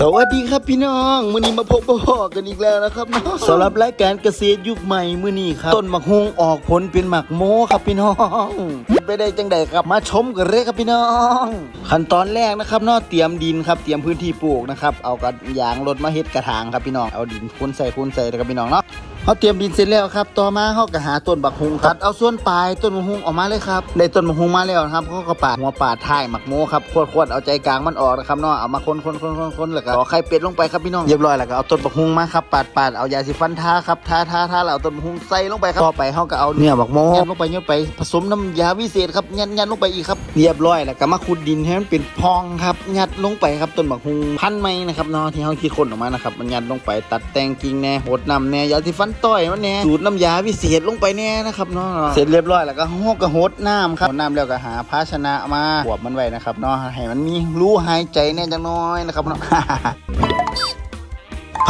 สวัสดีครับพี่น้องมื่อนี้มาพบปะกันอีกแล้วนะครับเนาะสำหรับรายการเกษตรยุคใหม่มื่อนี้ครับต้นมะฮุงออกผลเป็นหมักโมครับพี่น้องไปได้จังใดครับมาชมกันเลยครับพี่น้อง ขั้นตอนแรกนะครับเนาะเตรียมดินครับเตรียมพื้นที่ปลูกนะครับเอากระยางรถมาเฮ็ดกระถางครับพี่น้องเอาดินคูนใส่คูนใส่นะครับพี่น้องเนาะ เขาเตรียมดินเสร็จแล้วครับ ต่อมาเขาก็หาต้นบักฮุงตัดเอาส่วนปลายต้นบักฮุงออกมาเลยครับ ได้ต้นบักฮุงมาแล้วนะครับเขาก็ปาดหัวปาดท้ายหมักโมครับขวดๆเอาใจกลางมันออกนะครับเนาะ เอามาคนคนคนคนคนแล้วก็เอาไข่เป็ดลงไปครับพี่น้องเรียบร้อยแล้วก็เอาต้นบักฮุงมาครับปาดปาดเอายาสีฟันทาครับทาทาทาแล้วเอาต้นบักฮุงใส่ลงไปครับ ต่อไปเขาก็เอาเนื้อบักโมยัดลงไปยัดไปผสมน้ำยาวิเศษครับยัดยัดลงไปอีกครับ เรียบร้อยแล้วก็มาขุดดินให้มันเป็นพองครับยัดลงไปครับต้นบักฮุงพันไม้นะครับเนาะที่เขาคิดคนออกมานะครับมันยัดลงไปตัดแต่งกิ่งแน่หดน้ำแน่ยาสีฟันต้อยมันแน่สูตรน้ำยาวิเศษลงไปแน่นะครับเนาะเสร็จเรียบร้อยแล้วก็หกกระหดน้ำครับหดน้ำแล้วก็หาภาชนะมาขวบมันไว้นะครับเนาะให้มันมีรูหายใจแน่จังน้อยนะครับเนาะ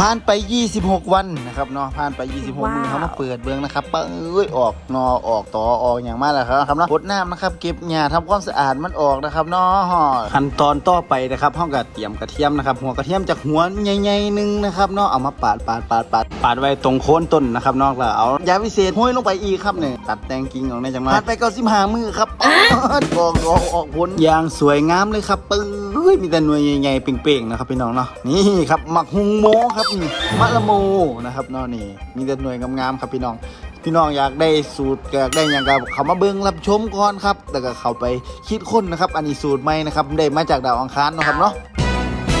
ผ่านไป 26 วันนะครับเนาะผ่านไป 26ว้าวมือเขามาเปิดเบื้องนะครับปะเอ้ยออกนอออกต่อออกอย่างมากแล้วครับเนาะกดน้ำนะครับ เก็บหญ้าทำความสะอาดมันออกนะครับเนาะขั้นตอนต่อไปนะครับห้องกระเทียมกระเทียมนะครับ หัวกระเทียมจากหัวใหญ่ๆหนึงนะครับเนาะเอามาปาดปาดปาดปาด ปาดไว้ตรงโคนต้นนะครับเนาะแล้วเอายาวิเศษห้อยลงไปอีกครับเนี่ยตัดแต่งกิ่งออกในจังหวะผ่านไปเก้าสิบห้ามือครับออกออกออกผลอย่างสวยงามเลยครับปึ้ยมีแต่หน่วยใหญ่ๆเป่งๆนะครับพี่น้องเนาะนี่ครับหมักฮุงโมครับนี่มะละโมนะครับเนาะนี่มีแต่หน่วยงามๆครับพี่น้องพี่น้องอยากได้สูตรอยากได้อย่างกับเขามาเบิ้งรับชมก่อนครับ แต่ก็เข้าไปคิดค้นนะครับ อันนี้สูตรใหม่นะครับได้มาจากดาวอังคารเนาะครับเนาะ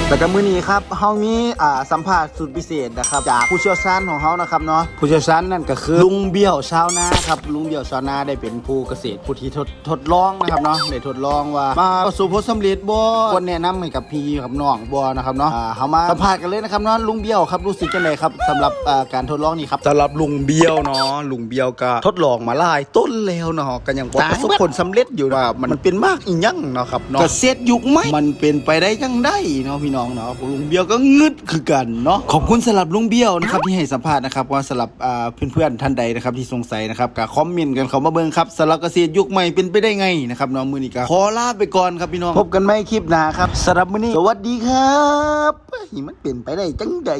แล้วก็มื้อนี้ครับเฮามีอ่าสัมภาษณ์สุดพิเศษนะครับจากผู้เชี่ยวชาญของเฮานะครับเนาะผู้เชี่ยวชาญนั่นก็คือลุงเบี้ยวชาวนาครับลุงเบี้ยวชาวนาได้เป็นผู้เกษตรผู้ที่ทดทดลองนะครับเนาะได้ทดลองว่ามาประสบผลสำเร็จบ่ควรแนะนำให้กับพี่กับน้องบ่นะครับเนาะอ่าเฮามาสัมภาษณ์กันเลยนะครับเนาะลุงเบี้ยวครับรู้สึกจังไดครับสำหรับอ่าการทดลองนี้ครับสำหรับลุงเบี้ยวเนาะลุงเบี้ยวก็ทดลองมาหลายต้นแล้วเนาะก็ยังบ่ประสบผลสำเร็จอยู่ว่ามันเป็นมากอีหยังเนาะครับเนาะเกษตรยุคใหม่มันเป็นไปได้จังไดเนาะพี่น้องเนาะลุงเบี้ยวก็งึดคือกันเนาะขอบคุณสำหรับลุงเบี้ยวนะครับที่ให้สัมภาษณ์นะครับว่าสำหรับอ่าเพื่อนๆท่านใดนะครับที่สงสัยนะครับก็คอมเมนต์กันเขามาเบิ่งครับสำหรับเกษตรยุคใหม่เป็นไปได้ไงนะครับน้องมือนี้ก็ขอลาไปก่อนครับพี่น้องพบกันใหม่คลิปหน้าครับสำหรับมือนี้สวัสดีครับมันเปลี่ยนไปได้จังได